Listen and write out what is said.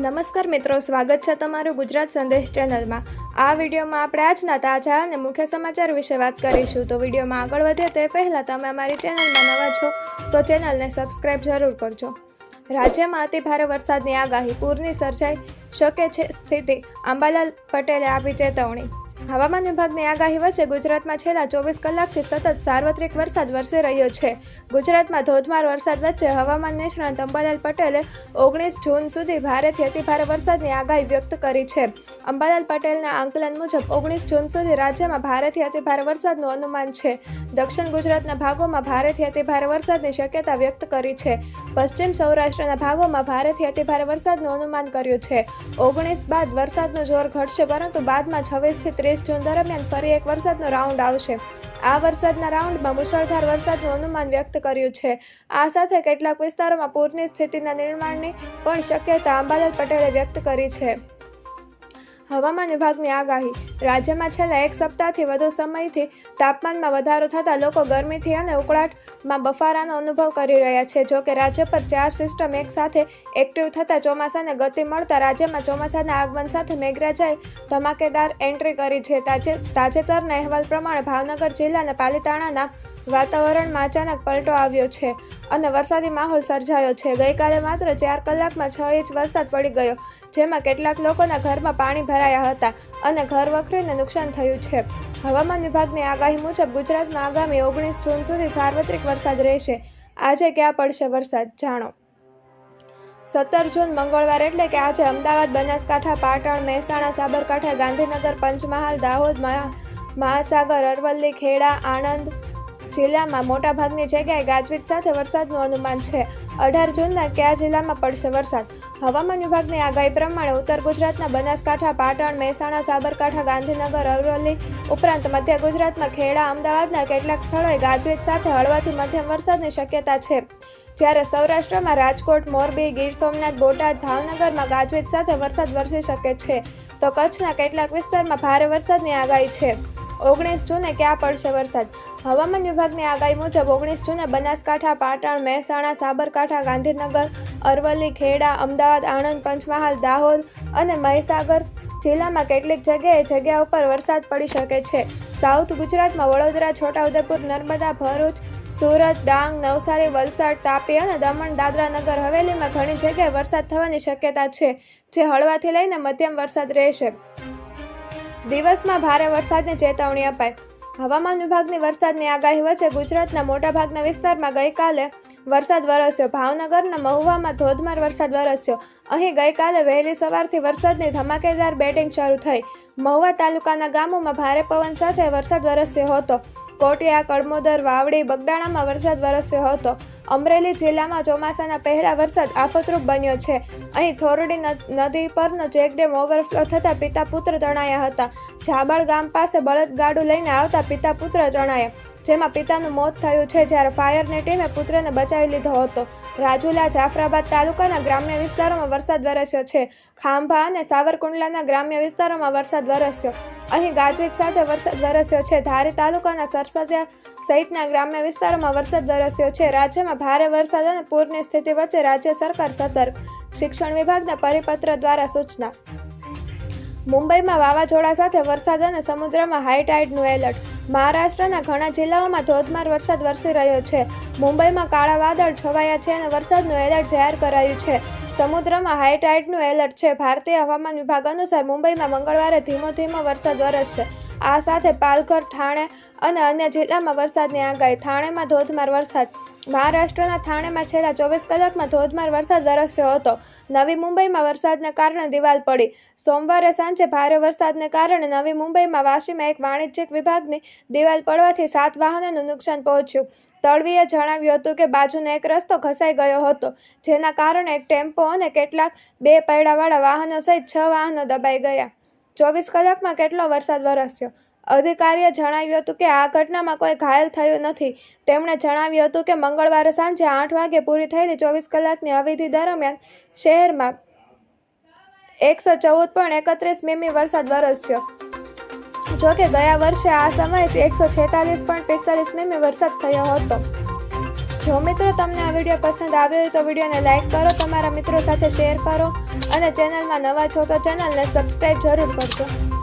નમસ્કાર મિત્રો, સ્વાગત છે તમારું ગુજરાત સંદેશ ચેનલમાં. આ વિડીયોમાં આપણે આજના તાજા અને મુખ્ય સમાચાર વિશે વાત કરીશું. તો વિડીયોમાં આગળ વધે તે પહેલાં તમે અમારી ચેનલમાં નવા છો, તો ચેનલને સબસ્ક્રાઇબ જરૂર કરજો. રાજ્યમાં અતિભારે વરસાદની આગાહી, પૂરની સર્જાઈ શકે છે સ્થિતિ. આંબાલાલ પટેલે આપી ચેતવણી. હવામાન વિભાગની આગાહી વચ્ચે ગુજરાતમાં છેલ્લા ચોવીસ કલાકથી સતત સાર્વત્રિક વરસાદ વરસી રહ્યો છે. ગુજરાતમાં ધોધમાર વરસાદ વચ્ચે હવામાન નિષ્ણાંત અંબાલાલ પટેલે ઓગણીસ જૂન સુધી ભારેથી અતિભારે વરસાદની આગાહી વ્યક્ત કરી છે. અંબાલાલ પટેલના આંકલન મુજબ ઓગણીસ જૂન સુધી રાજ્યમાં ભારેથી અતિભારે વરસાદનું અનુમાન છે. દક્ષિણ ગુજરાતના ભાગોમાં ભારેથી અતિભારે વરસાદની શક્યતા વ્યક્ત કરી છે. પશ્ચિમ સૌરાષ્ટ્રના ભાગોમાં ભારેથી અતિભારે વરસાદનું અનુમાન કર્યું છે. ઓગણીસ બાદ વરસાદનું જોર ઘટશે, પરંતુ બાદમાં છવ્વીસથી ત્રીસ જૂન દરમિયાન ફરી એક વરસાદનો રાઉન્ડ આવશે. આ વરસાદના રાઉન્ડમાં મુશળધાર વરસાદનું અનુમાન વ્યક્ત કર્યું છે. આ સાથે કેટલાક વિસ્તારોમાં પૂરની સ્થિતિના નિર્માણની પણ શક્યતા અંબાલાલ પટેલે વ્યક્ત કરી છે. હવામાન વિભાગની આગાહી. રાજ્યમાં છેલ્લા એક સપ્તાહથી વધુ સમયથી તાપમાનમાં વધારો થતાં લોકો ગરમીથી અને ઉકળાટમાં બફારાનો અનુભવ કરી રહ્યા છે. જો કે રાજ્ય પર ચાર સિસ્ટમ એક સાથે એક્ટિવ થતાં ચોમાસાને ગતિ મળતા રાજ્યમાં ચોમાસાના આગમન સાથે મેઘરાજાએ ધમાકેદાર એન્ટ્રી કરી છે. તાજે તાજેતરના અહેવાલ પ્રમાણે ભાવનગર જિલ્લાના પાલીતાણાના વાતાવરણમાં અચાનક પલટો આવ્યો છે અને વરસાદી માહોલ સર્જાયો છે. ગઈકાલે માત્ર ચાર કલાકમાં છ ઇંચ વરસાદ પડી ગયો, જેમાં કેટલાક લોકોના ઘરમાં પાણી ભરાયા હતા અને ઘર વખરીને નુકસાન થયું છે. હવામાન વિભાગની આગાહી મુજબ ગુજરાતમાં આગામી ઓગણીસ જૂન સુધી સાર્વત્રિક વરસાદ રહેશે. આજે ક્યાં પડશે વરસાદ, જાણો? સત્તર જૂન મંગળવાર એટલે કે આજે અમદાવાદ, બનાસકાંઠા, પાટણ, મહેસાણા, સાબરકાંઠા, ગાંધીનગર, પંચમહાલ, દાહોદ, મહા- મહાસાગર, અરવલ્લી, ખેડા, આણંદ જિલ્લામાં મોટાભાગની જગ્યાએ ગાજવીજ સાથે વરસાદનું અનુમાન છે. અઢાર જૂનના કયા જિલ્લામાં પડશે વરસાદ? હવામાન વિભાગની આગાહી પ્રમાણે ઉત્તર ગુજરાતના બનાસકાંઠા, પાટણ, મહેસાણા, સાબરકાંઠા, ગાંધીનગર, અરવલ્લી ઉપરાંત મધ્ય ગુજરાતમાં ખેડા, અમદાવાદના કેટલાક સ્થળોએ ગાજવીજ સાથે હળવાથી મધ્યમ વરસાદની શક્યતા છે. જ્યારે સૌરાષ્ટ્રમાં રાજકોટ, મોરબી, ગીર સોમનાથ, બોટાદ, ભાવનગરમાં ગાજવીજ સાથે વરસાદ વરસી શકે છે. તો કચ્છના કેટલાક વિસ્તારમાં ભારે વરસાદની આગાહી છે. ઓગણીસ જૂને ક્યાં પડશે વરસાદ? હવામાન વિભાગની આગાહી મુજબ ઓગણીસ જૂને બનાસકાંઠા, પાટણ, મહેસાણા, સાબરકાંઠા, ગાંધીનગર, અરવલ્લી, ખેડા, અમદાવાદ, આણંદ, પંચમહાલ, દાહોદ અને મહીસાગર જિલ્લામાં કેટલીક જગ્યાએ જગ્યા ઉપર વરસાદ પડી શકે છે. સાઉથ ગુજરાતમાં વડોદરા, છોટાઉદેપુર, નર્મદા, ભરૂચ, સુરત, ડાંગ, નવસારી, વલસાડ, તાપી અને દમણ, દાદરા નગર હવેલીમાં ઘણી જગ્યાએ વરસાદ થવાની શક્યતા છે, જે હળવાથી લઈને મધ્યમ વરસાદ રહેશે. દિવસમાં ભારે વરસાદની ચેતવણી અપાઈ. હવામાન વિભાગની વરસાદની આગાહી વચ્ચે ગુજરાતના મોટાભાગના વિસ્તારમાં ગઈકાલે વરસાદ વરસ્યો. ભાવનગરના મહુવામાં ધોધમાર વરસાદ વરસ્યો. અહીં ગઈકાલે વહેલી સવારથી વરસાદની ધમાકેદાર બેટિંગ શરૂ થઈ. મહુવા તાલુકાના ગામોમાં ભારે પવન સાથે વરસાદ વરસ્યો હતો. કોટિયા, કડમોદર, વાવડી, બગડાણામાં વરસાદ વરસ્યો હતો. અમરેલી જિલ્લામાં ચોમાસાના પહેલા વરસાદ આફતરૂપ બન્યો છે. અહીં થોરડી નદ- પરનો ચેકડેમ ઓવરફ્લો થતાં પિતા પુત્ર તણાયા હતા. ઝાબળ ગામ પાસે બળદગાડું લઈને આવતા પિતા પુત્ર તણાયા. જેમાં પિતાનું મોત થયું છે જ્યારે ફાયરની ટીમે પુત્રને બચાવી લીધો હતો. રાજુલા જાફરાબાદ તાલુકાના ગ્રામ્ય વિસ્તારોમાં વરસાદ વરસ્યો છે. ખાંભા અને સાવરકુંડલાના ગ્રામ્ય વિસ્તારોમાં વરસાદ વરસ્યો. અહીં ગાજવીજ સાથે વરસાદ વરસ્યો છે. ધારી તાલુકાના સરસજિયા સહિતના ગ્રામ્ય વિસ્તારોમાં વરસાદ વરસ્યો છે. રાજ્યમાં ભારે વરસાદ અને પૂરની સ્થિતિ વચ્ચે રાજ્ય સરકાર સતર્ક. શિક્ષણ વિભાગના પરિપત્ર દ્વારા સૂચના. મુંબઈમાં વાવાઝોડા સાથે વરસાદ અને સમુદ્રમાં હાઈ ટાઈડનું એલર્ટ. મહારાષ્ટ્રના ઘણા જિલ્લાઓમાં ધોધમાર વરસાદ વરસી રહ્યો છે. મુંબઈમાં કાળા વાદળ છવાયા છે અને વરસાદનું એલર્ટ જાહેર કરાયું છે. સમુદ્રમાં હાઈ ટાઈડનું એલર્ટ છે. ભારતીય હવામાન વિભાગ અનુસાર મુંબઈમાં મંગળવારે ધીમો ધીમો વરસાદ વરસશે. આ સાથે પાલઘર ઠાણે અને અન્ય જિલ્લામાં વરસાદની આગાહી. થાણેમાં ધોધમાર વરસાદ. મહારાષ્ટ્રના થાણેમાં છેલ્લા ચોવીસ કલાકમાં ધોધમાર વરસાદ વરસ્યો હતો. નવી મુંબઈમાં વરસાદને કારણે દિવાલ પડી. સોમવારે સાંજે ભારે વરસાદને કારણે નવી મુંબઈમાં વાશીમાં એક વાણિજ્યિક વિભાગની દિવાલ પડવાથી સાત વાહનોનું નુકસાન પહોંચ્યું. તળવીએ જણાવ્યું હતું કે બાજુનો એક રસ્તો ઘસાઈ ગયો હતો, જેના કારણે એક ટેમ્પો અને કેટલાક બે પૈડાવાળા વાહનો સહિત છ વાહનો દબાઈ ગયા. ચોવીસ કલાકમાં કેટલો વરસાદ વરસ્યો? અધિકારીએ જણાવ્યું હતું કે આ ઘટનામાં કોઈ ઘાયલ થયું નથી. તેમણે જણાવ્યું હતું કે મંગળવારે સાંજે આઠ વાગે પૂરી થયેલી ચોવીસ કલાકની અવધિ દરમિયાન શહેરમાં એકસો ચૌદ પોઈન્ટ એકત્રીસ મીમી વરસાદ વરસ્યો. જોકે ગયા વર્ષે આ સમયે એકસો છેતાલીસ પોઈન્ટ પિસ્તાલીસ મીમી વરસાદ થયો હતો. જો મિત્રો તમને આ વીડિયો પસંદ આવ્યો હોય તો વિડીયોને લાઇક કરો, તમારા મિત્રો સાથે શેર કરો. અને ચેનલમાં નવા છો તો ચેનલને સબસ્ક્રાઈબ જરૂર કરજો.